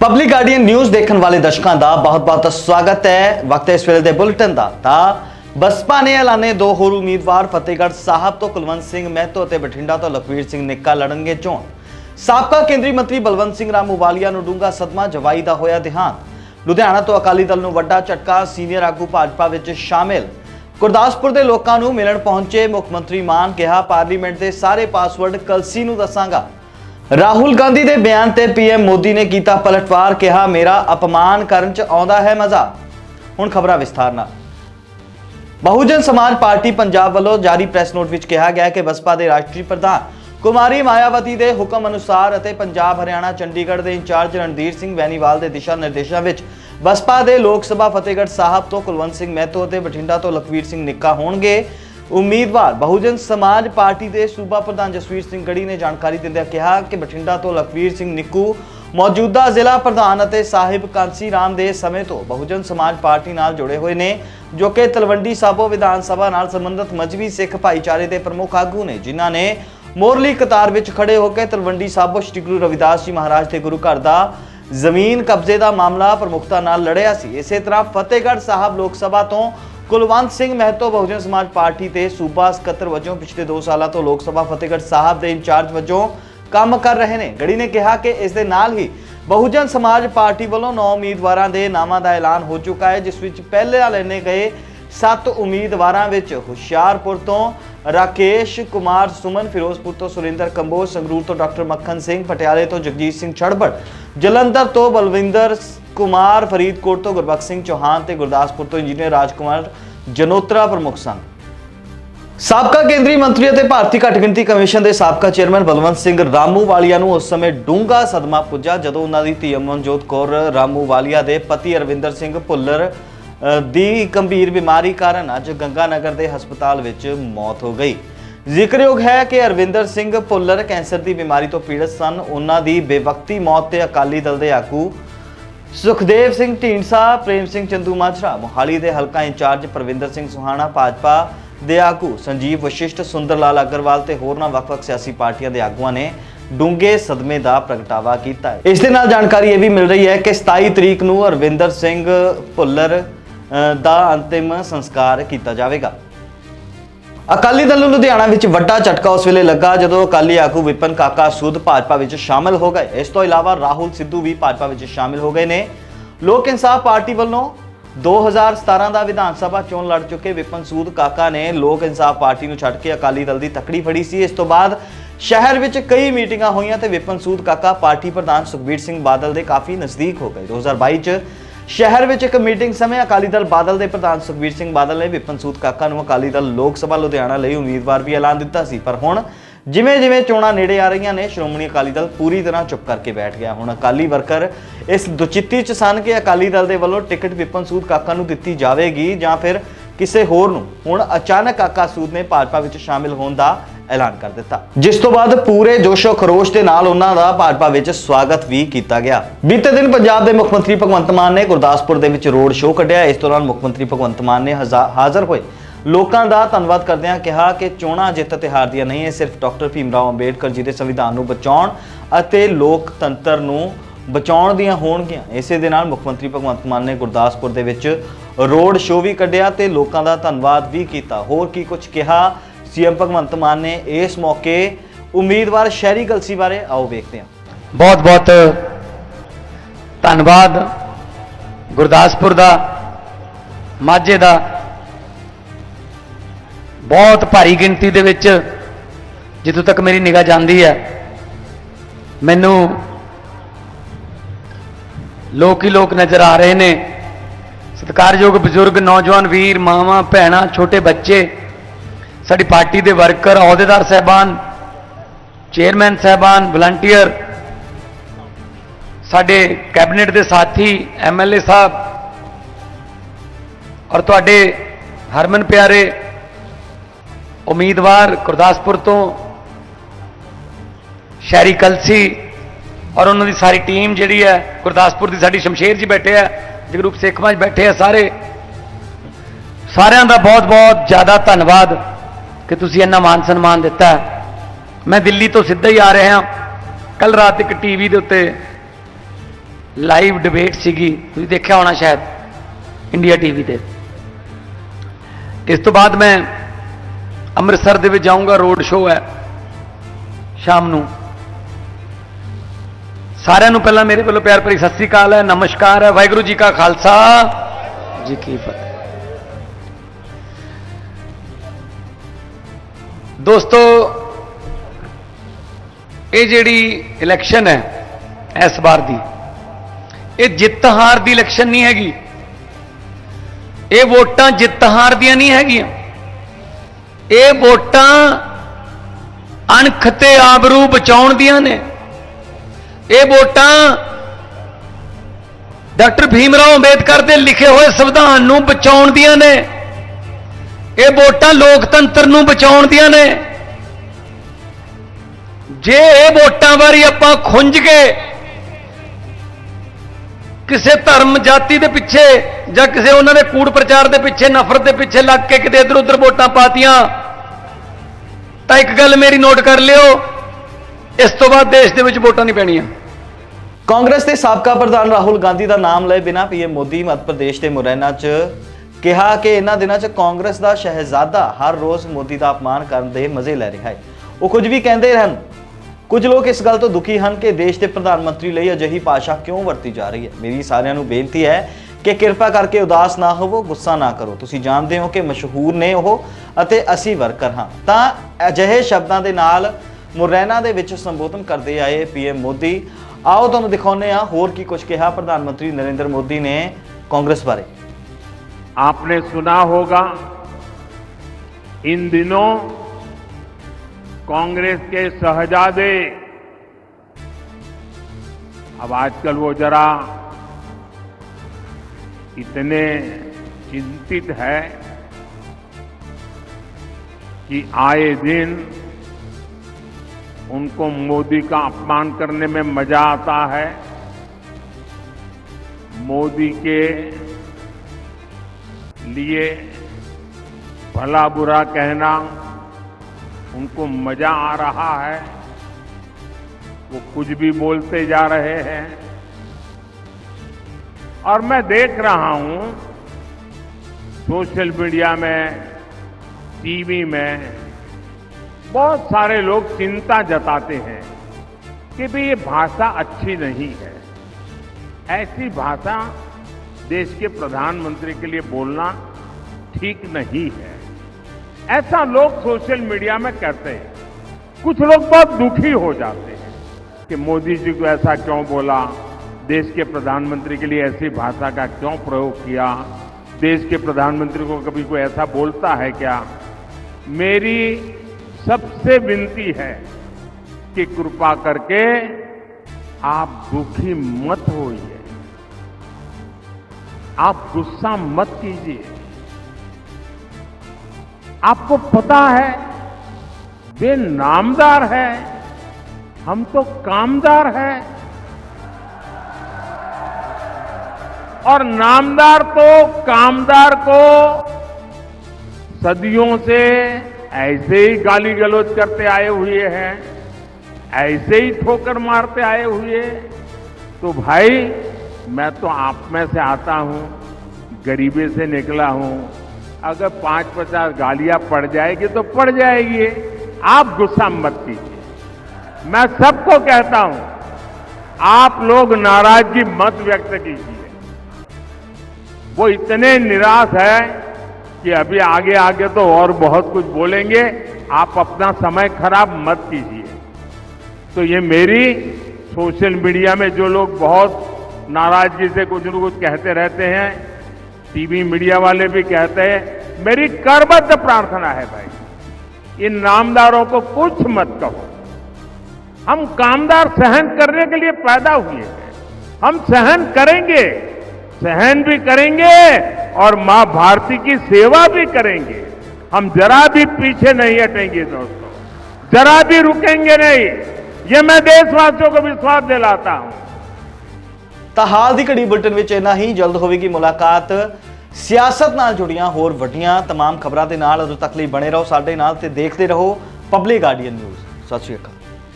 Public guardian news ਦੇਖਣ ਵਾਲੇ ਦਰਸ਼ਕਾਂ ਦਾ ਬਹੁਤ-ਬਹੁਤ ਸਵਾਗਤ ਹੈ। ਵਕਤ ਇਸ ਵੇਲੇ ਦੇ ਬੁਲੇਟਿਨ ਦਾ। ਤਾਂ ਬਸਪਾ ਨੇ ਐਲਾਨੇ ਦੋ ਹੋਰ ਉਮੀਦਵਾਰ, ਫਤਿਹਗੜ੍ਹ ਸਾਹਿਬ ਤੋਂ ਕੁਲਵੰਤ ਸਿੰਘ ਮਹਿਤੋ ਅਤੇ ਬਠਿੰਡਾ ਤੋਂ ਲਖਵੀਰ ਸਿੰਘ ਨਿੱਕਾ ਲੜਨਗੇ ਚੋਣ। ਸਾਬਕਾ ਕੇਂਦਰੀ ਮੰਤਰੀ ਬਲਵੰਤ ਸਿੰਘ ਰਾਮੂਵਾਲੀਆ ਨੂੰ ਡੂੰਘਾ ਸਦਮਾ ਜਵਾਈ ਦਾ ਹੋਇਆ ਦੇਹਾਂਤ। ਲੁਧਿਆਣਾ ਤੋਂ ਅਕਾਲੀ ਦਲ ਨੂੰ ਵੱਡਾ ਝਟਕਾ ਸੀਨੀਅਰ ਆਗੂ ਭਾਜਪਾ ਵਿੱਚ ਸ਼ਾਮਿਲ। ਗੁਰਦਾਸਪੁਰ ਦੇ ਲੋਕਾਂ ਨੂੰ ਮਿਲਣ ਪਹੁੰਚੇ ਮੁੱਖ ਮੰਤਰੀ ਮਾਨ ਕਿਹਾ, ਪਾਰਲੀਮੈਂਟ ਦੇ ਸਾਰੇ ਪਾਸਵਰਡ ਕਲਸੀ ਨੂੰ ਦੱਸਾਂਗਾ। ਰਾਹੁਲ ਗਾਂਧੀ ਦੇ ਬਿਆਨ ਤੇ ਪੀਐਮ ਮੋਦੀ ਨੇ ਕੀਤਾ ਪਲਟਵਾਰ, ਕਿਹਾ, ਮੇਰਾ ਅਪਮਾਨ ਕਰਨ ਚ ਆਉਂਦਾ ਹੈ ਮਜ਼ਾ। ਹੁਣ ਖਬਰਾਂ ਵਿਸਥਾਰ ਨਾਲ। ਬਹੁਜਨ ਸਮਾਜ ਪਾਰਟੀ ਪੰਜਾਬ ਵੱਲੋਂ ਜਾਰੀ ਪ੍ਰੈਸ ਨੋਟ ਵਿੱਚ ਕਿਹਾ ਗਿਆ ਕਿ ਬਸਪਾ ਦੇ ਰਾਸ਼ਟਰੀ ਪ੍ਰਧਾਨ ਕੁਮਾਰੀ ਮਾਇਆਵਤੀ ਦੇ ਹੁਕਮ ਅਨੁਸਾਰ ਅਤੇ ਪੰਜਾਬ, ਹਰਿਆਣਾ, ਚੰਡੀਗੜ੍ਹ ਦੇ ਇੰਚਾਰਜ ਰਣਧੀਰ ਸਿੰਘ ਵੈਨੀਵਾਲ ਦੇ ਦਿਸ਼ਾ ਨਿਰਦੇਸ਼ਾਂ ਵਿੱਚ ਬਸਪਾ ਦੇ ਲੋਕ ਸਭਾ ਫਤਿਹਗੜ੍ਹ ਸਾਹਿਬ ਤੋਂ ਕੁਲਵੰਤ ਸਿੰਘ ਮਹਿਤੋ ਅਤੇ ਬਠਿੰਡਾ ਤੋਂ ਲਖਵੀਰ ਸਿੰਘ ਨਿੱਕਾ ਹੋਣਗੇ। ਉਮੀਦਵਾਰ, ਬਹੁਜਨ ਸਮਾਜ ਪਾਰਟੀ ਦੇ ਸੂਬਾ ਪ੍ਰਧਾਨ ਜਸਵੀਰ ਸਿੰਘ ਗੜੀ ਨੇ ਜਾਣਕਾਰੀ ਦਿੰਦਿਆਂ ਕਿਹਾ ਕਿ ਬਠਿੰਡਾ ਤੋਂ ਲਖਵੀਰ ਸਿੰਘ ਨਿੱਕੂ, ਮੌਜੂਦਾ ਜ਼ਿਲ੍ਹਾ ਪ੍ਰਧਾਨ ਅਤੇ ਸਾਹਿਬ ਕਾਂਸੀ ਰਾਮ ਦੇ ਸਮੇਂ ਤੋਂ ਬਹੁਜਨ ਸਮਾਜ ਪਾਰਟੀ ਨਾਲ ਜੁੜੇ ਹੋਏ ਨੇ, ਜੋ ਕਿ ਤਲਵੰਡੀ ਸਾਬੋ ਵਿਧਾਨ ਸਭਾ ਨਾਲ ਸੰਬੰਧਿਤ ਮਜਬੀ ਸਿੱਖ ਭਾਈਚਾਰੇ ਦੇ ਪ੍ਰਮੁੱਖ ਆਗੂ ਨੇ, ਜਿਨ੍ਹਾਂ ਨੇ ਮੋਰਲੀ ਕਤਾਰ ਵਿੱਚ ਖੜੇ ਹੋ ਕੇ ਤਲਵੰਡੀ ਸਾਬੋ ਸ੍ਰੀ ਗੁਰੂ ਰਵਿਦਾਸ ਜੀ ਮਹਾਰਾਜ ਦੇ ਗੁਰੂ ਘਰ ਦਾ ਜ਼ਮੀਨ ਕਬਜ਼ੇ ਦਾ ਮਾਮਲਾ ਪ੍ਰਮੁੱਖਤਾ ਨਾਲ ਲੜਿਆ ਸੀ। ਇਸੇ ਤਰ੍ਹਾਂ ਫਤਿਹਗੜ੍ਹ ਸਾਹਿਬ ਲੋਕ ਸਭਾ ਤੋਂ ਕੁਲਵੰਤ ਸਿੰਘ ਮਹਿਤੋ ਬਹੁਜਨ ਸਮਾਜ ਪਾਰਟੀ ਤੇ ਸੂਬਾ ਸਕੱਤਰ ਵਜੋਂ ਪਿਛਲੇ 2 ਸਾਲਾਂ ਤੋਂ ਲੋਕ ਸਭਾ ਫਤਿਹਗੜ੍ਹ ਸਾਹਿਬ ਦੇ ਇੰਚਾਰਜ ਵਜੋਂ ਕੰਮ ਕਰ ਰਹੇ ਨੇ। ਗੜੀ ਨੇ ਕਿਹਾ ਕਿ ਇਸ ਦੇ ਨਾਲ ਹੀ ਬਹੁਜਨ ਸਮਾਜ ਪਾਰਟੀ ਵੱਲੋਂ 9 ਉਮੀਦਵਾਰਾਂ ਦੇ ਨਾਮਾਂ ਦਾ ਐਲਾਨ ਹੋ ਚੁੱਕਾ ਹੈ, ਜਿਸ ਵਿੱਚ ਪਹਿਲੇ ਲੈਣੇ ਗਏ 7 ਉਮੀਦਵਾਰਾਂ ਵਿੱਚ ਹੁਸ਼ਿਆਰਪੁਰ ਤੋਂ ਰਾਕੇਸ਼ ਕੁਮਾਰ ਸੁਮਨ, ਫਿਰੋਜ਼ਪੁਰ ਤੋਂ ਸੁਰਿੰਦਰ ਕੰਬੋਜ, ਸੰਗਰੂਰ ਤੋਂ ਡਾਕਟਰ ਮੱਖਣ ਸਿੰਘ, ਪਟਿਆਲੇ ਤੋਂ ਜਗਜੀਤ ਸਿੰਘ ਛੜਬੜ, ਜਲੰਧਰ ਤੋਂ ਬਲਵਿੰਦਰ ਕੁਮਾਰ ਫਰੀਦਕੋਟ ਤੋਂ ਗੁਰਬਖਸ਼ ਸਿੰਘ ਚੌਹਾਨ ਤੇ ਗੁਰਦਾਸਪੁਰ ਤੋਂ ਇੰਜੀਨੀਅਰ ਰਾਜਕੁਮਾਰ ਜਨੋਤਰਾ ਪ੍ਰਮੁੱਖ ਸਨ। ਸਾਬਕਾ ਕੇਂਦਰੀ ਮੰਤਰੀ ਅਤੇ ਭਾਰਤੀ ਘੱਟ ਗਿਣਤੀ ਕਮਿਸ਼ਨ ਦੇ ਸਾਬਕਾ ਚੇਅਰਮੈਨ ਬਲਵੰਤ ਸਿੰਘ ਰਾਮੂਵਾਲੀਆ ਨੂੰ ਉਸ ਸਮੇਂ ਡੂੰਘਾ ਸਦਮਾ ਪੁੱਜਾ ਜਦੋਂ ਉਹਨਾਂ ਦੀ ਧੀ ਅਮਨਜੋਤ ਕੌਰ ਰਾਮੂਵਾਲੀਆ ਦੇ ਪਤੀ ਅਰਵਿੰਦਰ ਸਿੰਘ ਭੁੱਲਰ ਦੀ ਗੰਭੀਰ ਬਿਮਾਰੀ ਕਾਰਨ ਅੱਜ ਗੰਗਾਨਗਰ ਦੇ ਹਸਪਤਾਲ ਵਿੱਚ ਮੌਤ ਹੋ ਗਈ। ਜ਼ਿਕਰਯੋਗ ਹੈ ਕਿ ਅਰਵਿੰਦਰ ਸਿੰਘ ਭੁੱਲਰ ਕੈਂਸਰ ਦੀ ਬਿਮਾਰੀ ਤੋਂ ਪੀੜਤ ਸਨ। ਉਹਨਾਂ ਦੀ ਬੇਵਕਤੀ ਮੌਤ ਤੇ ਅਕਾਲੀ ਦਲ ਦੇ ਆਗੂ ਸੁਖਦੇਵ ਸਿੰਘ ਢੀਂਡਸਾ, ਪ੍ਰੇਮ ਸਿੰਘ ਚੰਦੂ ਮਾਜਰਾ ਮੋਹਾਲੀ ਦੇ ਹਲਕਾ ਇੰਚਾਰਜ ਪ੍ਰਵਿੰਦਰ ਸਿੰਘ ਸੁਹਾਣਾ, ਭਾਜਪਾ ਦੇ ਆਗੂ ਸੰਜੀਵ ਵਸ਼ਿਸ਼ਟ, ਸੁੰਦਰ ਲਾਲ ਅਗਰਵਾਲ ਤੇ ਹੋਰਨਾਂ ਵੱਖ-ਵੱਖ ਸਿਆਸੀ ਪਾਰਟੀਆਂ ਦੇ ਆਗੂਆਂ ਨੇ ਡੂੰਘੇ ਸਦਮੇ ਦਾ ਪ੍ਰਗਟਾਵਾ ਕੀਤਾ ਹੈ। ਇਸ ਦੇ ਨਾਲ ਜਾਣਕਾਰੀ ਇਹ ਵੀ ਮਿਲ ਰਹੀ ਹੈ ਕਿ 27 ਤਰੀਕ ਨੂੰ ਅਰਵਿੰਦਰ ਸਿੰਘ ਭੁੱਲਰ ਦਾ ਅੰਤਿਮ ਸੰਸਕਾਰ ਕੀਤਾ ਜਾਵੇਗਾ। ਅਕਾਲੀ ਦਲ ਨੂੰ ਲੁਧਿਆਣਾ ਵਿੱਚ ਵੱਡਾ ਝਟਕਾ ਉਸ ਵੇਲੇ ਲੱਗਾ ਜਦੋਂ ਅਕਾਲੀ ਆਗੂ ਵਿਪਨ ਕਾਕਾ ਸੂਦ ਭਾਜਪਾ ਵਿੱਚ ਸ਼ਾਮਲ ਹੋ ਗਏ। ਇਸ ਤੋਂ ਇਲਾਵਾ ਰਾਹੁਲ ਸਿੱਧੂ ਵੀ ਭਾਜਪਾ ਵਿੱਚ ਸ਼ਾਮਲ ਹੋ ਗਏ ਨੇ। ਲੋਕ ਇਨਸਾਫ ਪਾਰਟੀ ਵੱਲੋਂ 2017 ਦਾ ਵਿਧਾਨ ਸਭਾ ਚੋਣ ਲੜ ਚੁੱਕੇ ਵਿਪਨ ਸੂਦ ਕਾਕਾ ਨੇ ਲੋਕ ਇਨਸਾਫ ਪਾਰਟੀ ਨੂੰ ਛੱਡ ਕੇ ਅਕਾਲੀ ਦਲ ਦੀ ਤਕੜੀ ਫੜੀ ਸੀ। ਇਸ ਤੋਂ ਬਾਅਦ ਸ਼ਹਿਰ ਵਿੱਚ ਕਈ ਮੀਟਿੰਗਾਂ ਹੋਈਆਂ ਤੇ ਵਿਪਨ ਸੂਦ ਕਾਕਾ ਪਾਰਟੀ ਪ੍ਰਧਾਨ ਸੁਖਬੀਰ ਸਿੰਘ ਬਾਦਲ ਦੇ ਕਾਫੀ ਨਜ਼ਦੀਕ ਹੋ ਗਏ। 2022 ਚ ਸ਼ਹਿਰ ਵਿੱਚ ਇੱਕ ਮੀਟਿੰਗ ਸਮੇਂ ਅਕਾਲੀ ਦਲ ਬਾਦਲ ਦੇ ਪ੍ਰਧਾਨ ਸੁਖਬੀਰ ਸਿੰਘ ਬਾਦਲ ਨੇ ਵਿਪਨ ਸੂਦ ਕਾਕਾ ਨੂੰ ਅਕਾਲੀ ਦਲ ਲੋਕ ਸਭਾ ਲੁਧਿਆਣਾ ਲਈ ਉਮੀਦਵਾਰ ਵੀ ਐਲਾਨ ਦਿੱਤਾ ਸੀ। ਪਰ ਹੁਣ ਜਿਵੇਂ ਜਿਵੇਂ ਚੋਣਾਂ ਨੇੜੇ ਆ ਰਹੀਆਂ ਨੇ, ਸ਼੍ਰੋਮਣੀ ਅਕਾਲੀ ਦਲ ਪੂਰੀ ਤਰ੍ਹਾਂ ਚੁੱਪ ਕਰਕੇ ਬੈਠ ਗਿਆ। ਹੁਣ ਅਕਾਲੀ ਵਰਕਰ ਇਸ ਦੁਚਿੱਤੀ ਚ ਸਨ ਕਿ ਅਕਾਲੀ ਦਲ ਦੇ ਵੱਲੋਂ ਟਿਕਟ ਵਿਪਨ ਸੂਦ ਕਾਕਾ ਨੂੰ ਦਿੱਤੀ ਜਾਵੇਗੀ ਜਾਂ ਫਿਰ ਕਿਸੇ ਹੋਰ ਨੂੰ। ਹੁਣ ਅਚਾਨਕ ਕਾਕਾ ਸੂਦ ਨੇ ਭਾਜਪਾ ਵਿੱਚ ਸ਼ਾਮਿਲ ਹੋਣ ਦਾ ਐਲਾਨ ਕਰ ਦਿੱਤਾ। ਜਿਸ ਤੋਂ ਬਾਅਦ ਪੂਰੇ ਜੋਸ਼ੋ ਖਰੋਸ਼ ਦੇ ਨਾਲ ਉਹਨਾਂ ਦਾ ਭਾਜਪਾ ਵਿੱਚ ਸਵਾਗਤ ਵੀ ਕੀਤਾ ਗਿਆ। ਬੀਤੇ ਦਿਨ ਪੰਜਾਬ ਦੇ ਮੁੱਖ ਮੰਤਰੀ ਭਗਵੰਤ ਮਾਨ ਨੇ ਗੁਰਦਾਸਪੁਰ ਦੇ ਵਿੱਚ ਰੋਡ ਸ਼ੋਅ ਕੱਢਿਆ। ਇਸ ਦੌਰਾਨ ਮੁੱਖ ਮੰਤਰੀ ਭਗਵੰਤ ਮਾਨ ਨੇ ਹਜ਼ਾ- ਹਾਜ਼ਰ ਹੋਏ। ਲੋਕਾਂ ਦਾ ਧੰਨਵਾਦ ਕਰਦਿਆਂ ਕਿਹਾ ਕਿ ਚੋਣਾਂ ਜਿੱਤ ਤੇ ਹਾਰ ਦੀਆਂ ਨਹੀਂ, ਇਹ ਸਿਰਫ ਡਾਕਟਰ ਭੀਮ ਰਾਓ ਅੰਬੇਡਕਰ ਜੀ ਦੇ ਸੰਵਿਧਾਨ ਨੂੰ ਬਚਾਉਣ ਅਤੇ ਲੋਕਤੰਤਰ ਨੂੰ ਬਚਾਉਣ ਦੀਆਂ ਹੋਣਗੀਆਂ। ਇਸੇ ਦੇ ਨਾਲ ਮੁੱਖ ਮੰਤਰੀ ਭਗਵੰਤ ਮਾਨ ਨੇ ਗੁਰਦਾਸਪੁਰ ਦੇ ਵਿੱਚ ਰੋਡ ਸ਼ੋਅ ਵੀ ਕੱਢਿਆ ਤੇ ਲੋਕਾਂ ਦਾ ਧੰਨਵਾਦ ਵੀ ਕੀਤਾ। ਹੋਰ ਕੀ ਕੁਝ ਕਿਹਾ ਸੀਐਮ ਭਗਵੰਤ ਮਾਨ ਨੇ ਇਸ ਮੌਕੇ ਉਮੀਦਵਾਰ ਸ਼ਹਿਰੀ ਕਲਸੀ ਬਾਰੇ ਆਓ ਵੇਖਦੇ ਹਾਂ। ਬਹੁਤ ਬਹੁਤ ਧੰਨਵਾਦ। ਗੁਰਦਾਸਪੁਰ ਦਾ, ਮਾਝੇ ਦਾ। ਬਹੁਤ ਭਾਰੀ ਗਿਣਤੀ ਦੇ ਵਿੱਚ ਜਿੱਥੋਂ ਤੱਕ ਮੇਰੀ ਨਿਗਾਹ ਜਾਂਦੀ ਹੈ, ਮੈਨੂੰ ਲੋਕ ਹੀ ਲੋਕ ਨਜ਼ਰ ਆ ਰਹੇ ਨੇ। ਸਤਿਕਾਰਯੋਗ ਬਜ਼ੁਰਗ, ਨੌਜਵਾਨ ਵੀਰ, ਮਾਵਾਂ, ਭੈਣਾਂ, ਛੋਟੇ ਬੱਚੇ ਸਾਡੀ ਪਾਰਟੀ ਦੇ ਵਰਕਰ, ਅਹੁਦੇਦਾਰ ਸਹਿਬਾਨ, ਚੇਅਰਮੈਨ ਸਹਿਬਾਨ, ਵਲੰਟੀਅਰ, ਸਾਡੇ ਕੈਬਨਿਟ ਦੇ ਸਾਥੀ ਐਮਐਲਏ ਸਾਹਿਬ ਔਰ ਤੁਹਾਡੇ ਹਰਮਨ ਪਿਆਰੇ ਉਮੀਦਵਾਰ ਗੁਰਦਾਸਪੁਰ ਤੋਂ ਸ਼ਹਿਰੀ ਕਲਸੀ ਔਰ ਉਹਨਾਂ ਦੀ ਸਾਰੀ ਟੀਮ ਜਿਹੜੀ ਹੈ ਗੁਰਦਾਸਪੁਰ ਦੀ ਸਾਡੀ ਸ਼ਮਸ਼ੇਰ ਜੀ ਬੈਠੇ ਆ ਜਗਰੂਪ ਸੇਖਵਾਂ 'ਚ ਬੈਠੇ ਆ ਸਾਰੇ। ਸਾਰਿਆਂ ਦਾ ਬਹੁਤ ਬਹੁਤ ਜ਼ਿਆਦਾ ਧੰਨਵਾਦ। ਕਿ ਤੁਸੀਂ ਇੰਨਾ ਮਾਨ ਸਨਮਾਨ ਦਿੱਤਾ ਮੈਂ ਦਿੱਲੀ ਤੋਂ ਸਿੱਧਾ ਹੀ ਆ ਰਿਹਾ ਕੱਲ ਰਾਤ ਇੱਕ ਟੀਵੀ ਦੇ ਉੱਤੇ ਲਾਈਵ ਡਿਬੇਟ ਸੀਗੀ। ਤੁਸੀਂ ਦੇਖਿਆ ਹੋਣਾ ਸ਼ਾਇਦ ਇੰਡੀਆ ਟੀਵੀ ਤੇ। ਇਸ ਤੋਂ ਬਾਅਦ ਮੈਂ ਅੰਮ੍ਰਿਤਸਰ ਦੇ ਵਿੱਚ ਜਾਊਂਗਾ। ਰੋਡ ਸ਼ੋਅ ਹੈ ਸ਼ਾਮ ਨੂੰ। ਸਾਰਿਆਂ ਨੂੰ ਪਹਿਲਾਂ ਮੇਰੇ ਵੱਲੋਂ ਪਿਆਰ ਭਰੀ ਸਤਿ ਸ੍ਰੀ ਅਕਾਲ ਹੈ, ਨਮਸਕਾਰ ਹੈ। ਵਾਹਿਗੁਰੂ ਜੀ ਕਾ ਖਾਲਸਾ। ਜੀ ਕੀ ਫਤਿਹ। ਦੋਸਤੋ, ਇਹ ਜਿਹੜੀ ਇਲੈਕਸ਼ਨ ਹੈ, ਇਸ ਵਾਰ ਦੀ, ਇਹ ਜਿੱਤ ਹਾਰ ਦੀ ਇਲੈਕਸ਼ਨ ਨਹੀਂ ਹੈਗੀ। ਇਹ ਵੋਟਾਂ ਜਿੱਤ ਹਾਰ ਦੀਆਂ ਨਹੀਂ ਹੈਗੀਆਂ। ਇਹ ਵੋਟਾਂ ਅਣਖ ਤੇ ਆਬਰੂ ਬਚਾਉਣ ਦੀਆਂ ਨੇ। ਇਹ ਵੋਟਾਂ ਡਾਕਟਰ ਭੀਮ ਰਾਓ ਅੰਬੇਦਕਰ ਦੇ ਲਿਖੇ ਹੋਏ ਸੰਵਿਧਾਨ ਨੂੰ ਬਚਾਉਣ ਦੀਆਂ ਨੇ। ਇਹ ਵੋਟਾਂ ਲੋਕਤੰਤਰ ਨੂੰ ਬਚਾਉਣ ਦੀਆਂ ਨੇ। ਜੇ ਇਹ ਵੋਟਾਂ ਬਾਰੇ ਆਪਾਂ ਖੁੰਝ ਕੇ ਕਿਸੇ ਧਰਮ, ਜਾਤੀ ਦੇ ਪਿੱਛੇ ਜਾਂ ਕਿਸੇ ਉਹਨਾਂ ਦੇ ਕੂੜ ਪ੍ਰਚਾਰ ਦੇ ਪਿੱਛੇ, ਨਫ਼ਰਤ ਦੇ ਪਿੱਛੇ ਲੱਗ ਕੇ ਕਿਤੇ ਇੱਧਰ ਉੱਧਰ ਵੋਟਾਂ ਪਾਤੀਆਂ, ਤਾਂ ਇੱਕ ਗੱਲ ਮੇਰੀ ਨੋਟ ਕਰ ਲਿਓ, ਇਸ ਤੋਂ ਬਾਅਦ ਦੇਸ਼ ਦੇ ਵਿੱਚ ਵੋਟਾਂ ਨਹੀਂ ਪੈਣੀਆਂ। ਕਾਂਗਰਸ ਦੇ ਸਾਬਕਾ ਪ੍ਰਧਾਨ ਰਾਹੁਲ ਗਾਂਧੀ ਦਾ ਨਾਮ ਲਏ ਬਿਨਾਂ ਪੀਐਮ ਮੋਦੀ ਮੱਧ ਪ੍ਰਦੇਸ਼ ਦੇ ਮੁਰੈਨਾ 'ਚ ਕਿਹਾ ਕਿ ਇਹਨਾਂ ਦਿਨਾਂ 'ਚ ਕਾਂਗਰਸ ਦਾ ਸ਼ਹਿਜ਼ਾਦਾ ਹਰ ਰੋਜ਼ ਮੋਦੀ ਦਾ ਅਪਮਾਨ ਕਰਨ ਦੇ ਮਜ਼ੇ ਲੈ ਰਿਹਾ ਹੈ। ਉਹ ਕੁਝ ਵੀ ਕਹਿੰਦੇ ਰਹਿਣ। ਕੁਝ ਲੋਕ ਇਸ ਗੱਲ ਤੋਂ ਦੁਖੀ ਹਨ ਕਿ ਦੇਸ਼ ਦੇ ਪ੍ਰਧਾਨ ਮੰਤਰੀ ਲਈ ਅਜਿਹੀ ਭਾਸ਼ਾ ਕਿਉਂ ਵਰਤੀ ਜਾ ਰਹੀ ਹੈ? ਮੇਰੀ ਸਾਰਿਆਂ ਨੂੰ ਬੇਨਤੀ ਹੈ ਕਿ ਕਿਰਪਾ ਕਰਕੇ ਉਦਾਸ ਨਾ ਹੋਵੋ, ਗੁੱਸਾ ਨਾ ਕਰੋ। ਤੁਸੀਂ ਜਾਣਦੇ ਹੋ ਕਿ ਮਸ਼ਹੂਰ ਨੇ ਉਹ ਅਤੇ ਅਸੀਂ ਵਰਕਰ ਹਾਂ। ਤਾਂ ਅਜਿਹੇ ਸ਼ਬਦਾਂ ਦੇ ਨਾਲ ਮੁਰੈਨਾ ਦੇ ਵਿੱਚ ਸੰਬੋਧਨ ਕਰਦੇ ਆਏ ਪੀਐਮ ਮੋਦੀ। ਆਓ ਤੁਹਾਨੂੰ ਦਿਖਾਉਂਦੇ ਹਾਂ ਹੋਰ ਕੀ ਕੁਝ ਕਿਹਾ ਪ੍ਰਧਾਨ ਮੰਤਰੀ ਨਰਿੰਦਰ ਮੋਦੀ ਨੇ ਕਾਂਗਰਸ ਬਾਰੇ। आपने सुना होगा, इन दिनों कांग्रेस के शहजादे, अब आजकल वो जरा इतने चिंतित है कि आए दिन उनको मोदी का अपमान करने में मज़ा आता है। मोदी के लिए भला बुरा कहना उनको मज़ा आ रहा है। वो कुछ भी बोलते जा रहे हैं। और मैं देख रहा हूँ, सोशल मीडिया में, टीवी में बहुत सारे लोग चिंता जताते हैं कि भाई ये भाषा अच्छी नहीं है। ऐसी भाषा देश के प्रधानमंत्री के लिए बोलना ठीक नहीं है। ऐसा लोग सोशल मीडिया में कहते हैं। कुछ लोग बहुत दुखी हो जाते हैं कि मोदी जी को ऐसा क्यों बोला? देश के प्रधानमंत्री के लिए ऐसी भाषा का क्यों प्रयोग किया? देश के प्रधानमंत्री को कभी कोई ऐसा बोलता है क्या? मेरी सबसे विनती है कि कृपा करके आप दुखी मत होइए। आप गुस्सा मत कीजिए। आपको पता है, वे नामदार है, हम तो कामदार है। और नामदार तो कामदार को सदियों से ऐसे ही गाली गलौज करते आए हुए हैं, ऐसे ही ठोकर मारते आए हुए तो भाई मैं तो आप में से आता हूँ, गरीबी से निकला हूँ। अगर पाँच पचास गालियाँ पड़ जाएगी तो पड़ जाएगी। आप गुस्सा मत कीजिए। मैं सबको कहता हूँ, आप लोग नाराज़गी मत व्यक्त कीजिए। वो इतने निराश है कि अभी आगे आगे तो और बहुत कुछ बोलेंगे। आप अपना समय खराब मत कीजिए। तो ये मेरी सोशल मीडिया में जो लोग बहुत नाराज़गी से कुछ न कुछ कहते रहते हैं, टीवी मीडिया वाले भी कहते हैं, मेरी करबद्ध प्रार्थना है भाई। इन नामदारों को कुछ मत कहो। हम कामदार सहन करने के लिए पैदा हुए हैं। हम सहन करेंगे, सहन भी करेंगे और माँ भारती की सेवा भी करेंगे। हम जरा भी पीछे नहीं हटेंगे दोस्तों। जरा भी रुकेंगे नहीं। ये मैं देशवासियों को विश्वास दिलाता हूँ। ਤਾਂ ਹਾਲ ਦੀ ਘੜੀ ਬੁਲਟਨ ਵਿੱਚ ਇੰਨਾ ਹੀ ਜਲਦ ਹੋਵੇਗੀ ਮੁਲਾਕਾਤ ਸਿਆਸਤ ਨਾਲ ਜੁੜੀਆਂ ਹੋਰ ਵੱਡੀਆਂ तमाम ਖਬਰਾਂ ਦੇ ਨਾਲ ਉਦੋਂ ਤੱਕ ਲਈ ਬਣੇ ਰਹੋ ਸਾਡੇ ਨਾਲ ਤੇ ਦੇਖਦੇ ਰਹੋ ਪਬਲਿਕ ਗਾਰਡੀਅਨ ਨਿਊਜ਼ ਸਤਿ ਸ਼੍ਰੀ ਅਕਾਲ